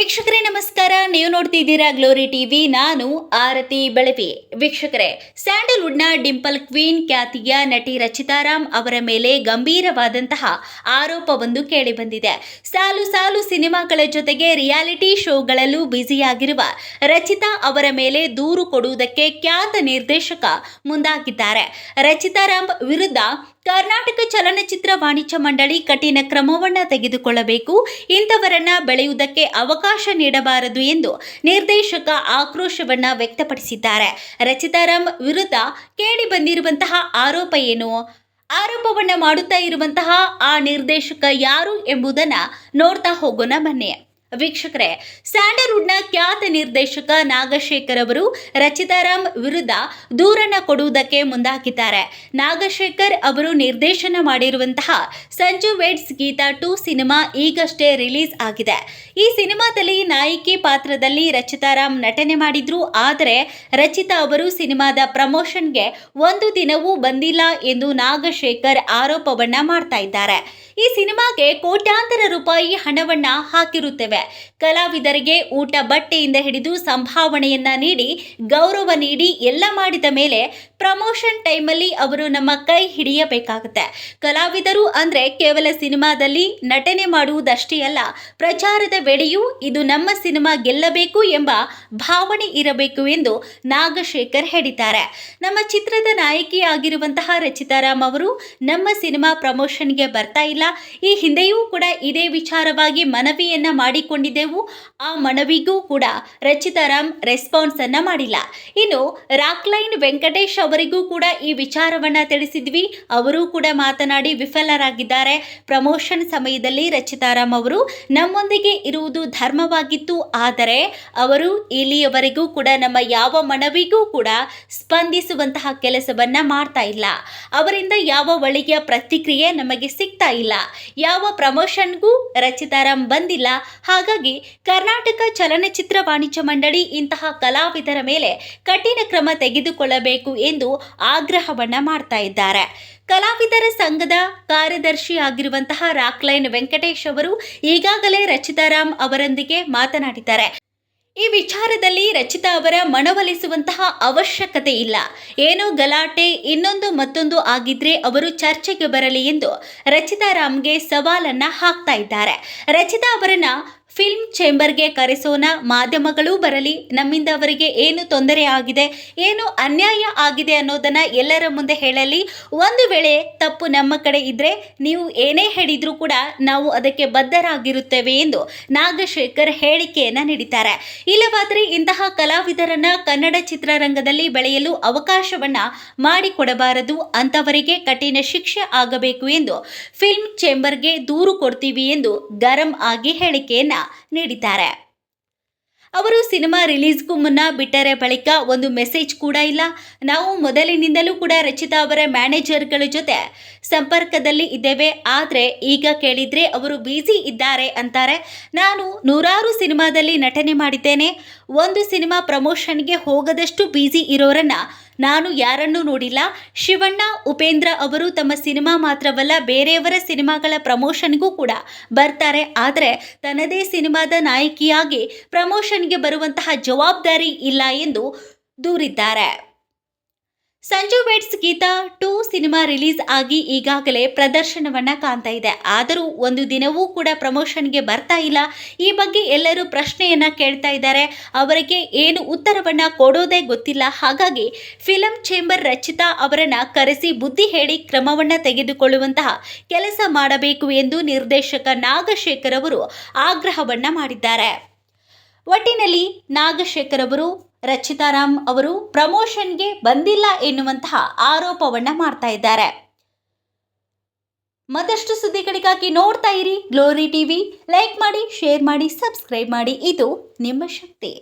ವೀಕ್ಷಕರೇ, ನಮಸ್ಕಾರ. ನೀವು ನೋಡ್ತಿದ್ದೀರಾ ಗ್ಲೋರಿ ಟಿವಿ. ನಾನು ಆರತಿ ಬೆಳವಿ. ವೀಕ್ಷಕರೇ, ಸ್ಯಾಂಡಲ್ವುಡ್ನ ಡಿಂಪಲ್ ಕ್ವೀನ್, ಖ್ಯಾತಿಯ ನಟಿ ರಚಿತಾರಾಮ್ ಅವರ ಮೇಲೆ ಗಂಭೀರವಾದಂತಹ ಆರೋಪವೊಂದು ಕೇಳಿಬಂದಿದೆ. ಸಾಲು ಸಾಲು ಸಿನಿಮಾಗಳ ಜೊತೆಗೆ ರಿಯಾಲಿಟಿ ಶೋಗಳಲ್ಲೂ ಬ್ಯುಸಿಯಾಗಿರುವ ರಚಿತಾ ಅವರ ಮೇಲೆ ದೂರು ಕೊಡುವುದಕ್ಕೆ ಖ್ಯಾತ ನಿರ್ದೇಶಕ ಮುಂದಾಗಿದ್ದಾರೆ. ರಚಿತಾರಾಮ್ ವಿರುದ್ಧ ಕರ್ನಾಟಕ ಚಲನಚಿತ್ರ ವಾಣಿಜ್ಯ ಮಂಡಳಿ ಕಠಿಣ ಕ್ರಮವನ್ನು ತೆಗೆದುಕೊಳ್ಳಬೇಕು. ಇಂಥವರನ್ನ ಬೆಳೆಯುವುದಕ್ಕೆ ಅವಕಾಶ ನೀಡಬಾರದು ಎಂದು ನಿರ್ದೇಶಕ ಆಕ್ರೋಶವನ್ನ ವ್ಯಕ್ತಪಡಿಸಿದ್ದಾರೆ. ರಚಿತಾರಾಮ್ ವಿರುದ್ಧ ಕೇಳಿ ಬಂದಿರುವಂತಹ ಆರೋಪ ಏನು? ಆರೋಪವನ್ನ ಮಾಡುತ್ತಾ ಇರುವಂತಹ ಆ ನಿರ್ದೇಶಕ ಯಾರು ಎಂಬುದನ್ನ ನೋಡ್ತಾ ಹೋಗೋಣ ಬನ್ನಿ. ವೀಕ್ಷಕರೇ, ಸ್ಯಾಂಡಲ್ವುಡ್ನ ಖ್ಯಾತ ನಿರ್ದೇಶಕ ನಾಗಶೇಖರ್ ಅವರು ರಚಿತಾರಾಮ್ ವಿರುದ್ಧ ದೂರನ್ನ ಕೊಡುವುದಕ್ಕೆ ಮುಂದಾಕಿದ್ದಾರೆ ನಾಗಶೇಖರ್ ಅವರು ನಿರ್ದೇಶನ ಮಾಡಿರುವಂತಹ Sanju weds Geetha two cinema ಈಗಷ್ಟೇ ರಿಲೀಸ್ ಆಗಿದೆ. ಈ ಸಿನಿಮಾದಲ್ಲಿ ನಾಯಕಿ ಪಾತ್ರದಲ್ಲಿ ರಚಿತಾರಾಮ್ ನಟನೆ ಮಾಡಿದ್ರು. ಆದರೆ ರಚಿತಾ ಅವರು ಸಿನಿಮಾದ ಪ್ರಮೋಷನ್ಗೆ ಒಂದು ದಿನವೂ ಬಂದಿಲ್ಲ ಎಂದು ನಾಗಶೇಖರ್ ಆರೋಪವನ್ನ ಮಾಡ್ತಾ ಇದ್ದಾರೆ. ಈ ಸಿನಿಮಾಗೆ ಕೋಟ್ಯಾಂತರ ರೂಪಾಯಿ ಹಣವನ್ನ ಹಾಕಿರುತ್ತೇವೆ. ಕಲಾವಿದರಿಗೆ ಊಟ ಬಟ್ಟೆಯಿಂದ ಹಿಡಿದು ಸಂಭಾವನೆಯನ್ನ ನೀಡಿ ಗೌರವ ನೀಡಿ ಎಲ್ಲ ಮಾಡಿದ ಮೇಲೆ ಪ್ರಮೋಷನ್ ಟೈಮಲ್ಲಿ ಅವರು ನಮ್ಮ ಕೈ ಹಿಡಿಯಬೇಕಾಗುತ್ತೆ. ಕಲಾವಿದರು ಅಂದ್ರೆ ಕೇವಲ ಸಿನಿಮಾದಲ್ಲಿ ನಟನೆ ಮಾಡುವುದಷ್ಟೇ ಅಲ್ಲ, ಪ್ರಚಾರದ ವೇಳೆಯೂ ಇದು ನಮ್ಮ ಸಿನಿಮಾ ಗೆಲ್ಲಬೇಕು ಎಂಬ ಭಾವನೆ ಇರಬೇಕು ಎಂದು ನಾಗಶೇಖರ್ ಹೇಳಿದ್ದಾರೆ. ನಮ್ಮ ಚಿತ್ರದ ನಾಯಕಿ ಆಗಿರುವಂತಹ ರಚಿತಾರಾಮ್ ಅವರು ನಮ್ಮ ಸಿನಿಮಾ ಪ್ರಮೋಷನ್ಗೆ ಬರ್ತಾ ಇಲ್ಲ. ಈ ಹಿಂದೆಯೂ ಕೂಡ ಇದೇ ವಿಚಾರವಾಗಿ ಮನವಿಯನ್ನ ಮಾಡಿಕೊಂಡಿದ್ದೆವು. ಆ ಮನವಿಗೂ ಕೂಡ ರಚಿತಾರಾಮ್ ರೆಸ್ಪಾನ್ಸ್ ಅನ್ನ ಮಾಡಿಲ್ಲ. ಇನ್ನು ರಾಕ್ಲೈನ್ ವೆಂಕಟೇಶ್ ಅವರಿಗೂ ಕೂಡ ಈ ವಿಚಾರವನ್ನ ತಿಳಿಸಿದ್ವಿ. ಅವರು ಕೂಡ ಮಾತನಾಡಿ ವಿಫಲರಾಗಿದ್ದಾರೆ. ಪ್ರಮೋಷನ್ ಸಮಯದಲ್ಲಿ ರಚಿತಾರಾಮ್ ಅವರು, ನಮ್ಮೊಂದಿಗೆ ಇರುವುದು ಧರ್ಮವಾಗಿತ್ತು. ಆದರೆ ಅವರು ಇಲ್ಲಿಯವರೆಗೂ ಕೂಡ ನಮ್ಮ ಯಾವ ಮನವಿಗೂ ಕೂಡ ಸ್ಪಂದಿಸುವಂತಹ ಕೆಲಸವನ್ನ ಮಾಡ್ತಾ ಇಲ್ಲ. ಅವರಿಂದ ಯಾವ ಒಳ್ಳೆಯ ಪ್ರತಿಕ್ರಿಯೆ ನಮಗೆ ಸಿಗ್ತಾ ಇಲ್ಲ. ಯಾವ ಪ್ರಮೋಷನ್ಗೂ ರಚಿತಾರಾಮ್ ಬಂದಿಲ್ಲ. ಹಾಗಾಗಿ ಕರ್ನಾಟಕ ಚಲನಚಿತ್ರ ವಾಣಿಜ್ಯ ಮಂಡಳಿ ಇಂತಹ ಕಲಾವಿದರ ಮೇಲೆ ಕಠಿಣ ಕ್ರಮ ತೆಗೆದುಕೊಳ್ಳಬೇಕು ಎಂದು ಆಗ್ರಹವನ್ನ ಮಾಡ್ತಾ ಇದ್ದಾರೆ. ಕಲಾವಿದರ ಸಂಘದ ಕಾರ್ಯದರ್ಶಿ ಆಗಿರುವಂತಹ ರಾಕ್ಲೈನ್ ವೆಂಕಟೇಶ್ ಅವರು ಈಗಾಗಲೇ ರಚಿತಾರಾಮ್ ಅವರೊಂದಿಗೆ ಮಾತನಾಡಿದ್ದಾರೆ. ಈ ವಿಚಾರದಲ್ಲಿ ರಚಿತಾ ಅವರ ಮನವೊಲಿಸುವಂತಹ ಅವಶ್ಯಕತೆ ಇಲ್ಲ. ಏನೋ ಗಲಾಟೆ, ಇನ್ನೊಂದು ಮತ್ತೊಂದು ಆಗಿದ್ರೆ ಅವರು ಚರ್ಚೆಗೆ ಬರಲಿ ಎಂದು ರಚಿತಾ ರಾಮ್ಗೆ ಸವಾಲನ್ನ ಹಾಕ್ತಾ ಇದ್ದಾರೆ. ರಚಿತಾ ಅವರನ್ನ ಫಿಲ್ಮ್ ಚೇಂಬರ್ಗೆ ಕರೆಸೋಣ, ಮಾಧ್ಯಮಗಳೂ ಬರಲಿ, ನಮ್ಮಿಂದ ಅವರಿಗೆ ಏನು ತೊಂದರೆ ಆಗಿದೆ, ಏನು ಅನ್ಯಾಯ ಆಗಿದೆ ಅನ್ನೋದನ್ನ ಎಲ್ಲರ ಮುಂದೆ ಹೇಳಲಿ. ಒಂದು ವೇಳೆ ತಪ್ಪು ನಮ್ಮ ಕಡೆ ಇದ್ರೆ ನೀವು ಏನೇ ಹೇಳಿದ್ರೂ ಕೂಡ ನಾವು ಅದಕ್ಕೆ ಬದ್ಧರಾಗಿರುತ್ತೇವೆ ಎಂದು ನಾಗಶೇಖರ್ ಹೇಳಿಕೆಯನ್ನ ನೀಡಿದ್ದಾರೆ. ಇಲ್ಲವಾದರೆ ಇಂತಹ ಕಲಾವಿದರನ್ನ ಕನ್ನಡ ಚಿತ್ರರಂಗದಲ್ಲಿ ಬೆಳೆಯಲು ಅವಕಾಶವನ್ನ ಮಾಡಿಕೊಡಬಾರದು. ಅಂತವರಿಗೆ ಕಠಿಣ ಶಿಕ್ಷೆ ಆಗಬೇಕು ಎಂದು ಫಿಲ್ಮ್ ಚೇಂಬರ್ಗೆ ದೂರು ಕೊಡ್ತೀವಿ ಎಂದು ಗರಂ ಆಗಿ ಹೇಳಿಕೆಯನ್ನ ನೀಡಿದ್ದಾರೆ. ಅವರು ಸಿನಿಮಾ ರಿಲೀಸ್ಗೂ ಮುನ್ನ ಬಿಟ್ಟರೆ ಬಳಿಕ ಒಂದು ಮೆಸೇಜ್ ಕೂಡ ಇಲ್ಲ. ನಾವು ಮೊದಲಿನಿಂದಲೂ ಕೂಡ ರಚಿತಾ ಅವರ ಮ್ಯಾನೇಜರ್ಗಳ ಜೊತೆ ಸಂಪರ್ಕದಲ್ಲಿ ಇದ್ದೇವೆ. ಆದರೆ ಈಗ ಕೇಳಿದರೆ ಅವರು ಬ್ಯುಸಿ ಇದ್ದಾರೆ ಅಂತಾರೆ. ನಾನು ನೂರಾರು ಸಿನಿಮಾದಲ್ಲಿ ನಟನೆ ಮಾಡಿದ್ದೇನೆ. ಒಂದು ಸಿನಿಮಾ ಪ್ರಮೋಷನ್ಗೆ ಹೋಗದಷ್ಟು ಬ್ಯುಸಿ ಇರೋರನ್ನ ನಾನು ಯಾರನ್ನೂ ನೋಡಿಲ್ಲ. ಶಿವಣ್ಣ, ಉಪೇಂದ್ರ ಅವರು ತಮ್ಮ ಸಿನಿಮಾ ಮಾತ್ರವಲ್ಲ, ಬೇರೆಯವರ ಸಿನಿಮಾಗಳ ಪ್ರಮೋಷನ್ಗೂ ಕೂಡ ಬರ್ತಾರೆ. ಆದರೆ ತನ್ನದೇ ಸಿನಿಮಾದ ನಾಯಕಿಯಾಗಿ ಪ್ರಮೋಷನ್ಗೆ ಬರುವಂತಹ ಜವಾಬ್ದಾರಿ ಇಲ್ಲ ಎಂದು ದೂರಿದ್ದಾರೆ. Sanju weds Geetha two cinema release ಆಗಿ ಈಗಾಗಲೇ ಪ್ರದರ್ಶನವನ್ನ ಕಾಣ್ತಾ ಇದೆ. ಆದರೂ ಒಂದು ದಿನವೂ ಕೂಡ ಪ್ರಮೋಷನ್ಗೆ ಬರ್ತಾ ಇಲ್ಲ. ಈ ಬಗ್ಗೆ ಎಲ್ಲರೂ ಪ್ರಶ್ನೆಯನ್ನ ಕೇಳ್ತಾ ಇದ್ದಾರೆ. ಅವರಿಗೆ ಏನು ಉತ್ತರವನ್ನ ಕೊಡೋದೇ ಗೊತ್ತಿಲ್ಲ. ಹಾಗಾಗಿ ಫಿಲಂ ಚೇಂಬರ್ ರಚಿತಾ ಅವರನ್ನ ಕರೆಸಿ ಬುದ್ಧಿ ಹೇಳಿ ಕ್ರಮವನ್ನ ತೆಗೆದುಕೊಳ್ಳುವಂತಹ ಕೆಲಸ ಮಾಡಬೇಕು ಎಂದು ನಿರ್ದೇಶಕ ನಾಗಶೇಖರ್ ಅವರು ಆಗ್ರಹವನ್ನ ಮಾಡಿದ್ದಾರೆ. ಒಟ್ಟಿನಲ್ಲಿ ನಾಗಶೇಖರ್ ಅವರು ರಚಿತಾರಾಮ್ ಅವರು ಪ್ರಮೋಷನ್ಗೆ ಬಂದಿಲ್ಲ ಎನ್ನುವಂತಹ ಆರೋಪವನ್ನ ಮಾಡ್ತಾ ಇದ್ದಾರೆ. ಮತ್ತಷ್ಟು ಸುದ್ದಿಗಳಿಗಾಗಿ ನೋಡ್ತಾ ಇರಿ, ಗ್ಲೋರಿ ಟಿವಿ. ಲೈಕ್ ಮಾಡಿ, ಶೇರ್ ಮಾಡಿ, ಸಬ್ಸ್ಕ್ರೈಬ್ ಮಾಡಿ. ಇದು ನಿಮ್ಮ ಶಕ್ತಿ.